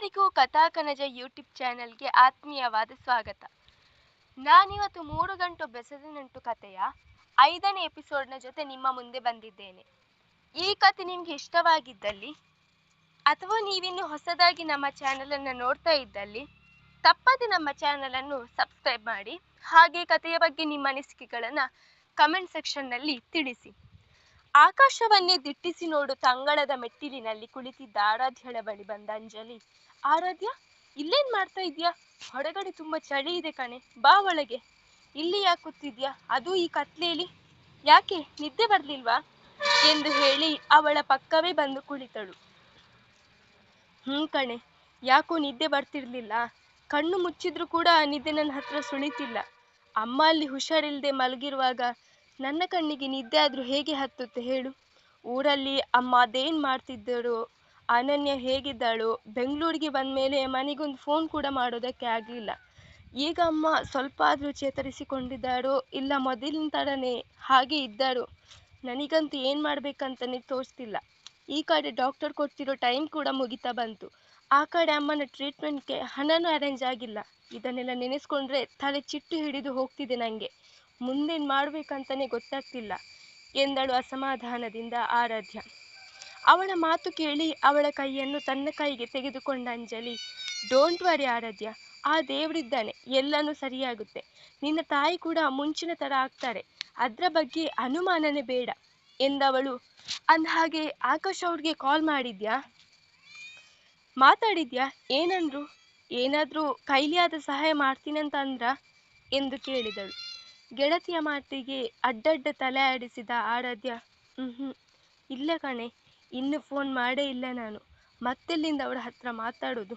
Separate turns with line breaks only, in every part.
ಎಲ್ಲರಿಗೂ ಕಥಾಕನಜ ಯೂಟ್ಯೂಬ್ ಚಾನೆಲ್ಗೆ ಆತ್ಮೀಯವಾದ ಸ್ವಾಗತ. ನಾನಿವತ್ತು ಮೂರು ಗಂಟು ಬೆಸದ ನಂಟು ಕಥೆಯ ಐದನೇ ಎಪಿಸೋಡ್ನ ಜೊತೆ ನಿಮ್ಮ ಮುಂದೆ ಬಂದಿದ್ದೇನೆ. ಈ ಕಥೆ ನಿಮ್ಗೆ ಇಷ್ಟವಾಗಿದ್ದಲ್ಲಿ, ಅಥವಾ ನೀವಿನ್ನು ಹೊಸದಾಗಿ ನಮ್ಮ ಚಾನೆಲ್ ಅನ್ನು ನೋಡ್ತಾ ಇದ್ದಲ್ಲಿ, ತಪ್ಪದೆ ನಮ್ಮ ಚಾನೆಲ್ ಅನ್ನು ಸಬ್ಸ್ಕ್ರೈಬ್ ಮಾಡಿ, ಹಾಗೆ ಕಥೆಯ ಬಗ್ಗೆ ನಿಮ್ಮ ಅನಿಸಿಕೆಗಳನ್ನು ಕಮೆಂಟ್ ಸೆಕ್ಷನ್ನಲ್ಲಿ ತಿಳಿಸಿ. ಆಕಾಶವನ್ನೇ ದಿಟ್ಟಿಸಿ ನೋಡು ತಂಗಳದ ಮೆಟ್ಟಿಲಿನಲ್ಲಿ ಕುಳಿತಿದ್ದ ಆರಾಧ್ಯಳ ಬಳಿ ಬಂದ ಅಂಜಲಿ ಆರಾಧ್ಯ, ಇಲ್ಲೇನ್ ಮಾಡ್ತಾ ಇದ್ಯಾ? ಹೊರಗಡೆ ತುಂಬಾ ಚಳಿ ಇದೆ ಕಣೆ, ಬಾ ಒಳಗೆ. ಇಲ್ಲಿ ಯಾಕೆ ಕೂತಿದ್ಯಾ? ಅದು ಈ ಕತ್ಲೇಲಿ. ಯಾಕೆ? ನಿದ್ದೆ ಬರ್ಲಿಲ್ವಾ? ಎಂದು ಹೇಳಿ ಅವಳ ಪಕ್ಕವೇ ಬಂದು ಕುಳಿತಳು. ಹ್ಮ್ ಕಣೆ, ಯಾಕೋ ನಿದ್ದೆ ಬರ್ತಿರ್ಲಿಲ್ಲ. ಕಣ್ಣು ಮುಚ್ಚಿದ್ರು ಕೂಡ ನಿದ್ದೆ ನನ್ನ ಹತ್ರ ಸುಳಿತಿಲ್ಲ. ಅಮ್ಮ ಅಲ್ಲಿ ಹುಷಾರಿಲ್ದೆ ಮಲಗಿರುವಾಗ, ನನ್ನ ಕಣ್ಣಿಗೆ ನಿದ್ದೆ ಆದ್ರೂ ಹೇಗೆ ಹತ್ತುತ್ತೆ ಹೇಳು? ಊರಲ್ಲಿ ಅಮ್ಮ ಅದೇನ್ ಮಾಡ್ತಿದ್ದರೋ ಅನನ್ಯ ಹೇಗಿದ್ದಾಳು? ಬೆಂಗಳೂರಿಗೆ ಬಂದ್ಮೇಲೆ ಮನೆಗೊಂದು ಫೋನ್ ಕೂಡ ಮಾಡೋದಕ್ಕೆ ಆಗಲಿಲ್ಲ. ಈಗ ಅಮ್ಮ ಸ್ವಲ್ಪ ಆದ್ರೂ ಚೇತರಿಸಿಕೊಂಡಿದ್ದಾರೋ ಇಲ್ಲ ಮೊದಲಿನ ಥರನೇ ಹಾಗೆ ಇದ್ದಾರೋ ನನಗಂತೂ ಏನು ಮಾಡ್ಬೇಕಂತನೇ ತೋಚ್ತಿಲ್ಲ ಈ ಕಡೆ ಡಾಕ್ಟರ್ ಕೊಡ್ತಿರೋ ಟೈಮ್ ಕೂಡ ಮುಗಿತಾ ಬಂತು. ಆ ಕಡೆ ಅಮ್ಮನ ಟ್ರೀಟ್ಮೆಂಟ್ಗೆ ಹಣನೂ ಅರೇಂಜ್ ಆಗಿಲ್ಲ. ಇದನ್ನೆಲ್ಲ ನೆನೆಸ್ಕೊಂಡ್ರೆ ತಲೆ ಚಿಟ್ಟು ಹಿಡಿದು ಹೋಗ್ತಿದೆ ನನಗೆ ಮುಂದೇನು ಮಾಡ್ಬೇಕಂತನೇ ಗೊತ್ತಾಗ್ತಿಲ್ಲ. ಎಂದಳು ಅಸಮಾಧಾನದಿಂದ ಆರಾಧ್ಯ. ಅವಳ ಮಾತು ಕೇಳಿ ಅವಳ ಕೈಯನ್ನು ತನ್ನ ಕೈಗೆ ತೆಗೆದುಕೊಂಡ ಅಂಜಲಿ ಡೋಂಟ್ ವರಿ ಆರಾಧ್ಯ. ಆ ದೇವರಿದ್ದಾನೆ. ಎಲ್ಲನೂ ಸರಿಯಾಗುತ್ತೆ. ನಿನ್ನ ತಾಯಿ ಕೂಡ ಮುಂಚಿನ ಥರ ಆಗ್ತಾರೆ. ಅದರ ಬಗ್ಗೆ ಅನುಮಾನನೇ ಬೇಡ ಎಂದವಳು. ಅಂದಹಾಗೆ ಆಕಾಶ್ ಅವ್ರಿಗೆ ಕಾಲ್ ಮಾಡಿದ್ಯಾ? ಮಾತಾಡಿದ್ಯಾ? ಏನಂದ್ರು? ಏನಾದರೂ ಕೈಲಿಯಾದ ಸಹಾಯ ಮಾಡ್ತೀನಂತ ಅಂದ್ರ? ಎಂದು ಕೇಳಿದಳು. ಗೆಳತಿಯ ಮಾತಿಗೆ ಅಡ್ಡಡ್ಡ ತಲೆ ಆಡಿಸಿದ ಆರಾಧ್ಯ ಹ್ಞೂ ಇಲ್ಲ ಕಣೆ. ಇನ್ನು ಫೋನ್ ಮಾಡೇ ಇಲ್ಲ ನಾನು. ಮತ್ತೆಲ್ಲಿಂದ ಅವಳ ಹತ್ರ ಮಾತಾಡೋದು?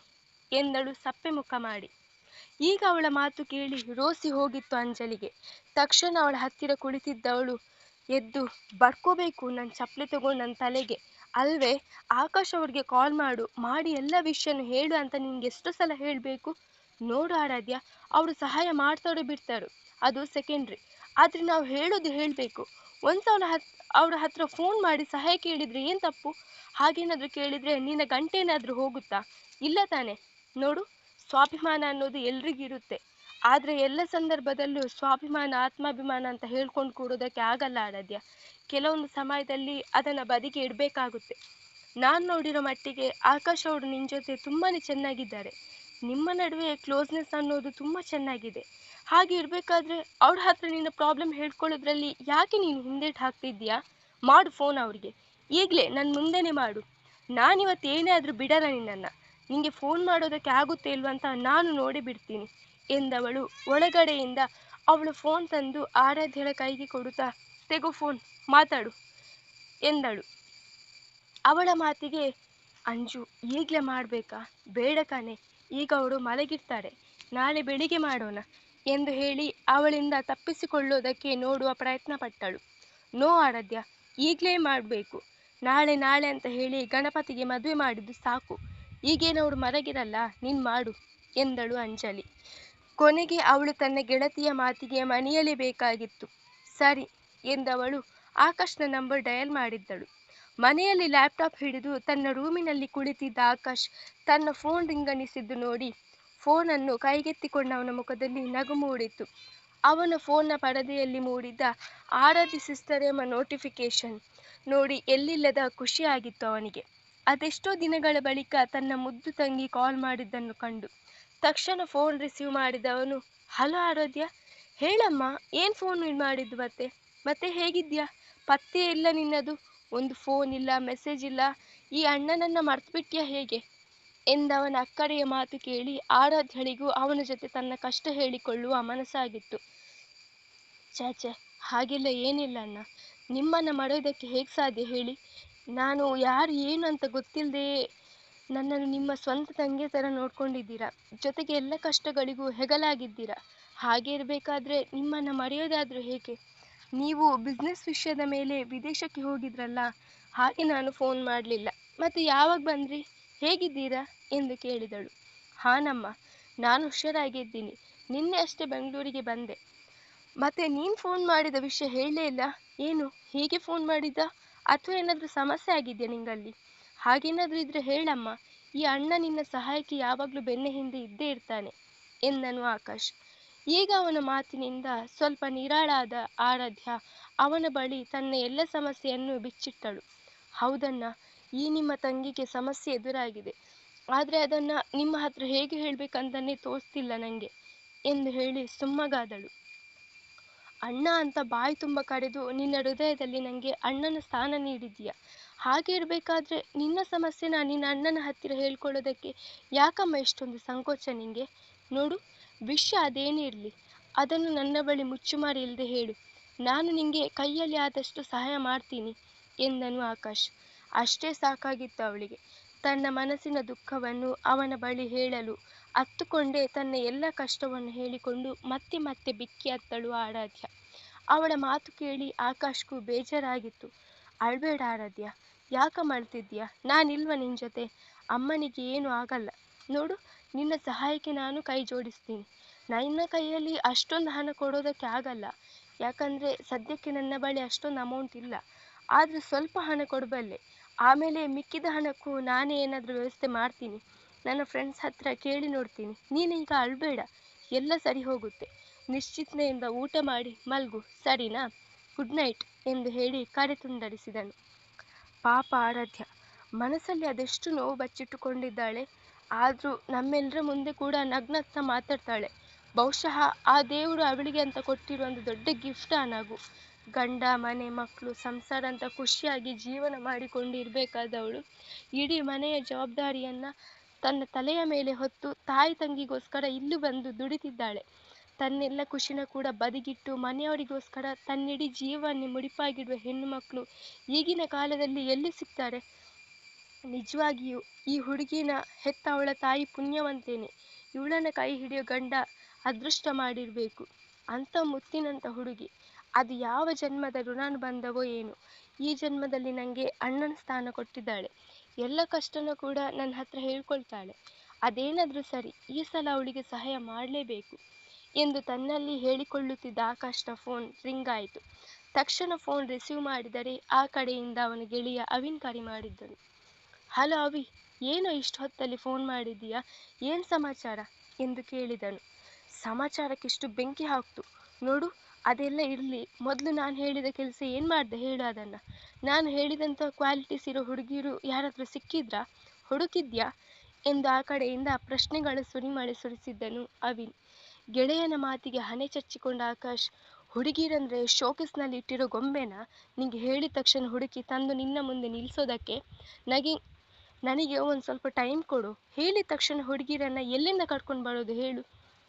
ಎಂದಳು ಸಪ್ಪೆ ಮುಖ ಮಾಡಿ. ಈಗ ಅವಳ ಮಾತು ಕೇಳಿ ರೋಸಿ ಹೋಗಿತ್ತು ಅಂಜಲಿಗೆ. ತಕ್ಷಣ ಅವಳ ಹತ್ತಿರ ಕುಳಿತಿದ್ದವಳು ಎದ್ದು, ಬರ್ಕೋಬೇಕು ನನ್ನ ಚಪ್ಪಲಿ ತಗೊಂಡು ನನ್ನ ತಲೆಗೆ. ಅಲ್ವೇ, ಆಕಾಶ್ ಅವ್ರಿಗೆ ಕಾಲ್ ಮಾಡು. ಮಾಡಿ ಎಲ್ಲ ವಿಷಯನೂ ಹೇಳು ಅಂತ ನಿನ್ಗೆ ಎಷ್ಟು ಸಲ ಹೇಳಬೇಕು. ನೋಡು ಆರಾಧ್ಯ, ಅವರು ಸಹಾಯ ಮಾಡ್ತಾರೋ ಬಿಡ್ತಾರೋ. ಅದು ಸೆಕೆಂಡ್ರಿ ಆದರೆ ನಾವು ಹೇಳೋದು ಹೇಳಬೇಕು. ಒಂದು ಸಲ ಹತ್, ಅವರ ಹತ್ರ ಫೋನ್ ಮಾಡಿ ಸಹಾಯ ಕೇಳಿದರೆ ಏನು ತಪ್ಪು? ಹಾಗೇನಾದರೂ ಕೇಳಿದರೆ ನಿನ್ನ ಗಂಟೆನಾದರೂ ಹೋಗುತ್ತಾ? ಇಲ್ಲ ತಾನೆ. ನೋಡು, ಸ್ವಾಭಿಮಾನ ಅನ್ನೋದು ಎಲ್ರಿಗಿರುತ್ತೆ. ಆದರೆ ಎಲ್ಲ ಸಂದರ್ಭದಲ್ಲೂ ಸ್ವಾಭಿಮಾನ, ಆತ್ಮಾಭಿಮಾನ ಅಂತ ಹೇಳ್ಕೊಂಡು ಕೂಡೋದಕ್ಕೆ ಆಗಲ್ಲ ಆರಾಧ್ಯ. ಕೆಲವೊಂದು ಸಮಯದಲ್ಲಿ ಅದನ್ನು ಬದಿಗೆ ಇಡಬೇಕಾಗುತ್ತೆ. ನಾನು ನೋಡಿರೋ ಮಟ್ಟಿಗೆ ಆಕಾಶ್ ಅವರು ನಿನ್ನ ಜೊತೆ ತುಂಬಾ ಚೆನ್ನಾಗಿದ್ದಾರೆ. ನಿಮ್ಮ ನಡುವೆ ಕ್ಲೋಸ್ನೆಸ್ ಅನ್ನೋದು ತುಂಬ ಚೆನ್ನಾಗಿದೆ. ಹಾಗೆ ಇರಬೇಕಾದ್ರೆ ಅವ್ರ ಹತ್ರ ನಿನ್ನ ಪ್ರಾಬ್ಲಮ್ ಹೇಳ್ಕೊಳ್ಳೋದ್ರಲ್ಲಿ ಯಾಕೆ ನೀನು ಹಿಂದೇಟು ಹಾಕ್ತಿದ್ಯಾ ಮಾಡು ಫೋನ್ ಅವ್ರಿಗೆ. ಈಗಲೇ ನನ್ನ ಮುಂದೆನೇ ಮಾಡು. ನಾನಿವತ್ತು ಏನೇ ಆದರೂ ಬಿಡಲ್ಲ ನಿನ್ನನ್ನು. ನಿನಗೆ ಫೋನ್ ಮಾಡೋದಕ್ಕೆ ಆಗುತ್ತೆ ಇಲ್ವ ಅಂತ ನಾನು ನೋಡಿ ಬಿಡ್ತೀನಿ, ಎಂದವಳು ಒಳಗಡೆಯಿಂದ. ಅವಳು ಫೋನ್ ತಂದು ಆರಾಧ್ಯಳ ಕೈಗೆ ಕೊಡುತ್ತಾ, ತೆಗೋ ಫೋನ್ ಮಾತಾಡು, ಎಂದಳು. ಅವಳ ಮಾತಿಗೆ, ಅಂಜು, ಈಗಲೇ ಮಾಡಬೇಕಾ? ಬೇಡ ಕಾನೆ ಈಗ ಅವಳು ಮಲಗಿರ್ತಾರೆ. ನಾಳೆ ಬೆಳಿಗ್ಗೆ ಮಾಡೋಣ. ಎಂದು ಹೇಳಿ ಅವಳಿಂದ ತಪ್ಪಿಸಿಕೊಳ್ಳೋದಕ್ಕೆ ನೋಡುವ ಪ್ರಯತ್ನ ಪಟ್ಟಳು. ನೋ ಆರಾಧ್ಯ, ಈಗಲೇ ಮಾಡಬೇಕು. ನಾಳೆ ನಾಳೆ ಅಂತ ಹೇಳಿ ಗಣಪತಿಗೆ ಮದುವೆ ಮಾಡಿದ್ದು ಸಾಕು. ಈಗೇನವ್ರು ಮರಗಿರಲ್ಲ ನೀನು ಮಾಡು, ಎಂದಳು ಅಂಜಲಿ. ಕೊನೆಗೆ ಅವಳು ತನ್ನ ಗೆಳತಿಯ ಮಾತಿಗೆ ಮನೆಯಲೇಬೇಕಾಗಿತ್ತು ಸರಿ, ಎಂದವಳು ಆಕಾಶ್ನ ನಂಬರ್ ಡಯಲ್ ಮಾಡಿದ್ದಳು. ಮನೆಯಲ್ಲಿ ಲ್ಯಾಪ್ಟಾಪ್ ಹಿಡಿದು ತನ್ನ ರೂಮಿನಲ್ಲಿ ಕುಳಿತಿದ್ದ ಆಕಾಶ್ ತನ್ನ ಫೋನ್ ರಿಂಗಣಿಸಿದ್ದು ನೋಡಿ ಫೋನನ್ನು ಕೈಗೆತ್ತಿಕೊಂಡ ಅವನ ಮುಖದಲ್ಲಿ ನಗು ಮೂಡಿತ್ತು ಅವನ ಫೋನ್ನ ಪರದೆಯಲ್ಲಿ ಮೂಡಿದ್ದ ಆರಾಧ್ಯ ಸಿಸ್ಟರ್ ಎಂಬ ನೋಟಿಫಿಕೇಶನ್ ನೋಡಿ ಎಲ್ಲಿಲ್ಲದ ಖುಷಿಯಾಗಿತ್ತು ಅವನಿಗೆ. ಅದೆಷ್ಟೋ ದಿನಗಳ ಬಳಿಕ ತನ್ನ ಮುದ್ದು ತಂಗಿ ಕಾಲ್ ಮಾಡಿದ್ದನ್ನು ಕಂಡು. ತಕ್ಷಣ ಫೋನ್ ರಿಸೀವ್ ಮಾಡಿದವನು, ಹಲೋ ಆರಾಧ್ಯ, ಹೇಳಮ್ಮ, ಏನು ಫೋನ್ ಮಾಡಿದ್ದು ಮತ್ತೆ? ಮತ್ತೆ ಹೇಗಿದ್ಯಾ ಪತ್ತೆ ಇಲ್ಲ ನಿನ್ನದು, ಒಂದು ಫೋನ್ ಇಲ್ಲ, ಮೆಸೇಜ್ ಇಲ್ಲ, ಈ ಅಣ್ಣನನ್ನ ಮರ್ತ್ಬಿಟ್ಯಾ ಹೇಗೆ? ಎಂದವನ ಅಕ್ಕಡೆಯ ಮಾತು ಕೇಳಿ ಆರಾಧ್ಯಳಿಗೂ ಅವನ ಜೊತೆ ತನ್ನ ಕಷ್ಟ ಹೇಳಿಕೊಳ್ಳುವ ಮನಸ್ಸಾಗಿತ್ತು. ಚಾಚೆ, ಹಾಗೆಲ್ಲ ಏನಿಲ್ಲ ಅಣ್ಣ. ನಿಮ್ಮನ್ನ ಮರೆಯೋದಕ್ಕೆ ಹೇಗೆ ಸಾಧ್ಯ ಹೇಳಿ? ನಾನು ಯಾರು ಏನು ಅಂತ ಗೊತ್ತಿಲ್ಲದೆ ನನ್ನನ್ನು ನಿಮ್ಮ ಸ್ವಂತ ತಂಗಿ ಥರ ನೋಡ್ಕೊಂಡಿದ್ದೀರಾ? ಜೊತೆಗೆ ಎಲ್ಲ ಕಷ್ಟಗಳಿಗೂ ಹೆಗಲಾಗಿದ್ದೀರಾ? ಹಾಗೆ ಇರಬೇಕಾದ್ರೆ ನಿಮ್ಮನ್ನು ಮರೆಯೋದಾದರೂ ಹೇಗೆ? ನೀವು ಬಿಸ್ನೆಸ್ ವಿಷಯದ ಮೇಲೆ ವಿದೇಶಕ್ಕೆ ಹೋಗಿದ್ರಲ್ಲ, ಹಾಗೆ ನಾನು ಫೋನ್ ಮಾಡಲಿಲ್ಲ. ಮತ್ತು ಯಾವಾಗ ಬಂದ್ರಿ? ಹೇಗಿದ್ದೀರಾ? ಎಂದು ಕೇಳಿದಳು. ಹಾನಮ್ಮ, ನಾನು ಹುಷಾರಾಗಿದ್ದೀನಿ. ನಿನ್ನೆ ಅಷ್ಟೇ ಬೆಂಗಳೂರಿಗೆ ಬಂದೆ. ಮತ್ತೆ ನೀನು ಫೋನ್ ಮಾಡಿದ ವಿಷಯ ಹೇಳಲೇ ಇಲ್ಲ? ಏನು, ಹೀಗೆ ಫೋನ್ ಮಾಡಿದ್ದ? ಅಥವಾ ಏನಾದರೂ ಸಮಸ್ಯೆ ಆಗಿದೆಯಾ ನಿಂಗಲ್ಲಿ? ಹಾಗೇನಾದರೂ ಇದ್ರೆ ಹೇಳಮ್ಮ. ಈ ಅಣ್ಣ ನಿನ್ನ ಸಹಾಯಕ್ಕೆ ಯಾವಾಗಲೂ ಬೆನ್ನ ಹಿಂದೆ ಇದ್ದೇ ಇರ್ತಾನೆ, ಎಂದನು ಆಕಾಶ್. ಈಗ ಅವನ ಮಾತಿನಿಂದ ಸ್ವಲ್ಪ ನಿರಾಳಾದ ಆರಾಧ್ಯ ಅವನ ಬಳಿ ತನ್ನ ಎಲ್ಲ ಸಮಸ್ಯೆಯನ್ನು ಬಿಚ್ಚಿಟ್ಟಳು. ಹೌದಣ್ಣ ಈ ನಿಮ್ಮ ತಂಗಿಗೆ ಸಮಸ್ಯೆ ಎದುರಾಗಿದೆ. ಆದರೆ ಅದನ್ನು ನಿಮ್ಮ ಹತ್ರ ಹೇಗೆ ಹೇಳಬೇಕಂತಲೇ ತೋಚ್ತಿಲ್ಲ ನನಗೆ ಎಂದು ಹೇಳಿ ಸುಮ್ಮಗಾದಳು. ಅಣ್ಣ ಅಂತ ಬಾಯಿ ತುಂಬ ಕರೆದು ನಿನ್ನ ಹೃದಯದಲ್ಲಿ ನನಗೆ ಅಣ್ಣನ ಸ್ಥಾನ ನೀಡಿದ್ದೀಯ. ಹಾಗೆ ಇರಬೇಕಾದ್ರೆ ನಿನ್ನ ಸಮಸ್ಯೆನ ನಿನ್ನ ಅಣ್ಣನ ಹತ್ತಿರ ಹೇಳ್ಕೊಳ್ಳೋದಕ್ಕೆ ಯಾಕಮ್ಮ ಇಷ್ಟೊಂದು ಸಂಕೋಚ ನಿಂಗೆ? ನೋಡು, ವಿಷಯ ಅದೇನೇ ಇರಲಿ, ಅದನ್ನು ನನ್ನ ಬಳಿ ಮುಚ್ಚುಮಾರಿ ಇಲ್ಲದೆ ಹೇಳು. ನಾನು ನಿಂಗೆ ಕೈಯಲ್ಲಿ ಆದಷ್ಟು ಸಹಾಯ ಮಾಡ್ತೀನಿ, ಎಂದನು ಆಕಾಶ್. ಅಷ್ಟೇ ಸಾಕಾಗಿತ್ತು ಅವಳಿಗೆ. ತನ್ನ ಮನಸ್ಸಿನ ದುಃಖವನ್ನು ಅವನ ಬಳಿ ಹೇಳಲು, ಅತ್ತುಕೊಂಡೇ ತನ್ನ ಎಲ್ಲ ಕಷ್ಟವನ್ನು ಹೇಳಿಕೊಂಡು ಮತ್ತೆ ಮತ್ತೆ ಬಿಕ್ಕಿ ಅತ್ತಳು ಆರಾಧ್ಯ. ಅವಳ ಮಾತು ಕೇಳಿ ಆಕಾಶ್ಗೂ ಬೇಜಾರಾಗಿತ್ತು. ಅಳ್ಬೇಡ ಆರಾಧ್ಯ, ಯಾಕೆ ಮಾಡ್ತಿದ್ದೀಯಾ? ನಾನಿಲ್ವ ನಿನ್ನ ಜೊತೆ? ಅಮ್ಮನಿಗೆ ಏನೂ ಆಗಲ್ಲ. ನೋಡು, ನಿನ್ನ ಸಹಾಯಕ್ಕೆ ನಾನು ಕೈ ಜೋಡಿಸ್ತೀನಿ. ನನ್ನ ಕೈಯಲ್ಲಿ ಅಷ್ಟೊಂದು ಹಣ ಕೊಡೋದಕ್ಕೆ ಆಗಲ್ಲ. ಯಾಕಂದರೆ ಸದ್ಯಕ್ಕೆ ನನ್ನ ಬಳಿ ಅಷ್ಟೊಂದು ಅಮೌಂಟ್ ಇಲ್ಲ. ಆದರೆ ಸ್ವಲ್ಪ ಹಣ ಕೊಡಬಲ್ಲೆ ಆಮೇಲೆ ಮಿಕ್ಕಿದ ಹಣಕ್ಕೂ ನಾನೇ ಏನಾದರೂ ವ್ಯವಸ್ಥೆ ಮಾಡ್ತೀನಿ. ನನ್ನ ಫ್ರೆಂಡ್ಸ್ ಹತ್ರ ಕೇಳಿ ನೋಡ್ತೀನಿ. ನೀನೀಗ ಅಳ್ಬೇಡ. ಎಲ್ಲ ಸರಿ ಹೋಗುತ್ತೆ. ನಿಶ್ಚಿಂತೆಯಿಂದ ಊಟ ಮಾಡಿ ಮಲ್ಗು, ಸರಿನಾ? ಗುಡ್ ನೈಟ್ ಎಂದು ಹೇಳಿ ಕರೆ ತುಂಡರಿಸಿದನು ಪಾಪ ಆರಾಧ್ಯ, ಮನಸ್ಸಲ್ಲಿ ಅದೆಷ್ಟು ನೋವು ಬಚ್ಚಿಟ್ಟುಕೊಂಡಿದ್ದಾಳೆ. ಆದರೂ ನಮ್ಮೆಲ್ಲರ ಮುಂದೆ ಕೂಡ ನಗ್ನತ್ತ ಮಾತಾಡ್ತಾಳೆ. ಬಹುಶಃ ಆ ದೇವರು ಅವಳಿಗೆ ಅಂತ ಕೊಟ್ಟಿರೋ ಒಂದು ದೊಡ್ಡ ಗಿಫ್ಟ್ ಆ ನಗು. ಗಂಡ, ಮನೆ ಮಕ್ಕಳು ಸಂಸಾರ ಅಂತ ಖುಷಿಯಾಗಿ ಜೀವನ ಮಾಡಿಕೊಂಡು ಇರಬೇಕಾದವಳು ಇಡೀ ಮನೆಯ ಜವಾಬ್ದಾರಿಯನ್ನ ತನ್ನ ತಲೆಯ ಮೇಲೆ ಹೊತ್ತು ತಾಯಿ ತಂಗಿಗೋಸ್ಕರ ಇಲ್ಲಿ ಬಂದು ದುಡಿತಿದ್ದಾಳೆ. ತನ್ನೆಲ್ಲ ಖುಷಿನ ಕೂಡ ಬದಿಗಿಟ್ಟು ಮನೆಯವರಿಗೋಸ್ಕರ ತನ್ನಿಡೀ ಜೀವನ ಮುಡಿಪಾಗಿಡುವ ಹೆಣ್ಣು ಮಕ್ಕಳು ಈಗಿನ ಕಾಲದಲ್ಲಿ ಎಲ್ಲಿ ಸಿಗ್ತಾರೆ? ನಿಜವಾಗಿಯೂ ಈ ಹುಡುಗಿನ ಹೆತ್ತ ಅವಳ ತಾಯಿ ಪುಣ್ಯವಂತೇನೆ. ಇವಳನ್ನ ಕೈ ಹಿಡಿಯೋ ಗಂಡ ಅದೃಷ್ಟ ಮಾಡಿರಬೇಕು. ಅಂಥ ಮುತ್ತಿನಂಥ ಹುಡುಗಿ ಅದು ಯಾವ ಜನ್ಮದ ಬಂದವೋ ಏನೋ. ಈ ಜನ್ಮದಲ್ಲಿ ನನಗೆ ಅಣ್ಣನ ಸ್ಥಾನ ಕೊಟ್ಟಿದ್ದಾಳೆ. ಎಲ್ಲ ಕಷ್ಟನೂ ಕೂಡ ನನ್ನ ಹತ್ರ ಹೇಳ್ಕೊಳ್ತಾಳೆ. ಅದೇನಾದರೂ ಸರಿ, ಈ ಸಲ ಅವಳಿಗೆ ಸಹಾಯ ಮಾಡಲೇಬೇಕು ಎಂದು ತನ್ನಲ್ಲಿ ಹೇಳಿಕೊಳ್ಳುತ್ತಿದ್ದ ಆಕಾಶ್ನ ಫೋನ್ ರಿಂಗ್ ಆಯಿತು. ತಕ್ಷಣ ಫೋನ್ ರಿಸೀವ್ ಮಾಡಿದರೆ ಆ ಕಡೆಯಿಂದ ಅವನ ಗೆಳೆಯ ಅವಿನ್ ಕರೆ ಮಾಡಿದ್ದನು ಹಲೋ ಅವಿ, ಏನು ಇಷ್ಟು ಹೊತ್ತಲ್ಲಿ ಫೋನ್ ಮಾಡಿದ್ದೀಯಾ? ಏನು ಸಮಾಚಾರ? ಎಂದು ಕೇಳಿದನು ಸಮಾಚಾರಕ್ಕಿಷ್ಟು ಬೆಂಕಿ ಹಾಕ್ತು. ನೋಡು, ಅದೆಲ್ಲ ಇರಲಿ. ಮೊದಲು ನಾನು ಹೇಳಿದ ಕೆಲಸ ಏನು ಮಾಡಿದೆ ಹೇಳು ಅದನ್ನು. ನಾನು ಹೇಳಿದಂಥ ಕ್ವಾಲಿಟೀಸ್ ಇರೋ ಹುಡುಗಿಯರು ಯಾರಾದರೂ ಸಿಕ್ಕಿದ್ರಾ? ಹುಡುಕಿದ್ಯಾ? ಎಂದು ಆ ಕಡೆಯಿಂದ ಪ್ರಶ್ನೆಗಳ ಸುರಿಮಳೆ ಸುರಿಸಿದ್ದನು ಅವಿನ್. ಗೆಳೆಯನ ಮಾತಿಗೆ ಹಣೆ ಚಚ್ಚಿಕೊಂಡ ಆಕಾಶ್, ಹುಡುಗಿರಂದ್ರೆ ಶೋಕೇಸ್ನಲ್ಲಿ ಇಟ್ಟಿರೋ ಗೊಂಬೆನ? ನಿಂಗೆ ಹೇಳಿದ ತಕ್ಷಣ ಹುಡುಕಿ ತಂದು ನಿನ್ನ ಮುಂದೆ ನಿಲ್ಲಿಸೋದಕ್ಕೆ ನಗೆ, ನನಗೆ ಒಂದು ಸ್ವಲ್ಪ ಟೈಮ್ ಕೊಡು. ಹೇಳಿದ ತಕ್ಷಣ ಹುಡುಗಿರನ್ನ ಎಲ್ಲಿಂದ ಕರ್ಕೊಂಡು ಬರೋದು ಹೇಳು?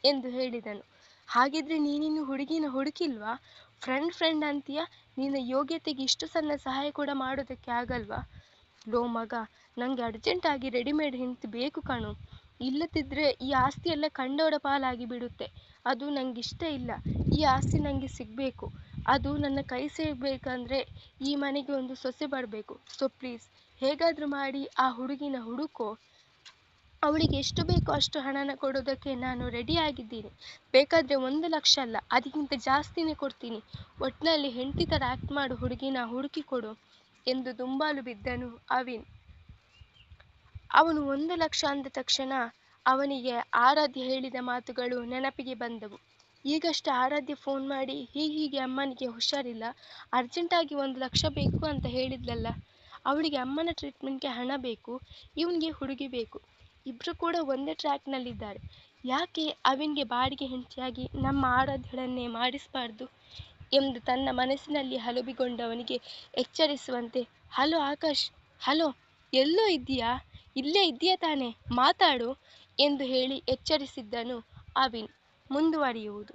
ಎಂದು ಹೇಳಿದನು. ಹಾಗಿದ್ರೆ ನೀನಿನ್ನು ಹುಡುಗಿನ ಹುಡುಕಿಲ್ವಾ? ಫ್ರೆಂಡ್ ಫ್ರೆಂಡ್ ಅಂತೀಯ? ನಿನ್ನ ಯೋಗ್ಯತೆಗೆ ಇಷ್ಟು ಸಣ್ಣ ಸಹಾಯ ಕೂಡ ಮಾಡೋದಕ್ಕೆ ಆಗಲ್ವಾ? ಲೋ ಮಗ ನನಗೆ ಅರ್ಜೆಂಟಾಗಿ ರೆಡಿಮೇಡ್ ಹೆಂಡತಿ ಬೇಕು ಕಣು. ಇಲ್ಲದಿದ್ರೆ ಈ ಆಸ್ತಿ ಎಲ್ಲ ಕಂಡವರ ಪಾಲಾಗಿ ಬಿಡುತ್ತೆ. ಅದು ನಂಗೆ ಇಷ್ಟ ಇಲ್ಲ. ಈ ಆಸ್ತಿ ನನಗೆ ಸಿಗಬೇಕು. ಅದು ನನ್ನ ಕೈ ಸೇರ್ಬೇಕಂದ್ರೆ ಈ ಮನೆಗೆ ಒಂದು ಸೊಸೆ ಬರಬೇಕು. ಸೊ ಪ್ಲೀಸ್ ಹೇಗಾದರೂ ಮಾಡಿ ಆ ಹುಡುಗಿನ ಹುಡುಕೋ. ಅವಳಿಗೆ ಎಷ್ಟು ಬೇಕೋ ಅಷ್ಟು ಹಣನ ಕೊಡೋದಕ್ಕೆ ನಾನು ರೆಡಿ ಆಗಿದ್ದೀನಿ. ಬೇಕಾದರೆ ಒಂದು ಲಕ್ಷ ಅಲ್ಲ, ಅದಕ್ಕಿಂತ ಜಾಸ್ತಿನೇ ಕೊಡ್ತೀನಿ. ಒಟ್ಟಿನಲ್ಲಿ ಹೆಂಡತಿ ಥರ ಆ್ಯಕ್ಟ್ ಮಾಡು ಹುಡುಗಿನ ಹುಡುಕಿ ಕೊಡು ಎಂದು ದುಂಬಾಲು ಬಿದ್ದನು ಅವಿನ್. ಅವನು ಒಂದು ಲಕ್ಷ ಅಂದ ತಕ್ಷಣ ಅವನಿಗೆ ಆರಾಧ್ಯ ಹೇಳಿದ ಮಾತುಗಳು ನೆನಪಿಗೆ ಬಂದವು. ಈಗಷ್ಟೇ ಆರಾಧ್ಯ ಫೋನ್ ಮಾಡಿ ಹೀಗೆ ಹೀಗೆ ಅಮ್ಮನಿಗೆ ಹುಷಾರಿಲ್ಲ ಅರ್ಜೆಂಟಾಗಿ ಒಂದು ಲಕ್ಷ ಬೇಕು ಅಂತ ಹೇಳಿದ್ಲಲ್ಲ, ಅವಳಿಗೆ ಅಮ್ಮನ ಟ್ರೀಟ್ಮೆಂಟ್ಗೆ ಹಣ ಬೇಕು, ಇವನಿಗೆ ಹುಡುಗಿ ಬೇಕು. ಇಬ್ಬರು ಕೂಡ ಒಂದೇ ಟ್ರ್ಯಾಕ್ನಲ್ಲಿದ್ದಾರೆ ಯಾಕೆ ಅವಿನ್ಗೆ ಬಾಡಿಗೆ ಹೆಂಡತಿಯಾಗಿ ನಮ್ಮ ಆರಾಧ್ಯಳನ್ನೇ ಮಾಡಿಸಬಾರ್ದು ಎಂದು ತನ್ನ ಮನಸ್ಸಿನಲ್ಲಿ ಹಲುಬಿಗೊಂಡವನಿಗೆ ಎಚ್ಚರಿಸುವಂತೆ, ಹಲೋ ಆಕಾಶ್, ಹಲೋ, ಎಲ್ಲೋ ಇದ್ದೀಯಾ? ಇಲ್ಲೇ ಇದ್ದೀಯಾ ತಾನೇ? ಮಾತಾಡು ಎಂದು ಹೇಳಿ ಎಚ್ಚರಿಸಿದ್ದನು ಅವಿನ್. ಮುಂದುವರಿಯುವುದು.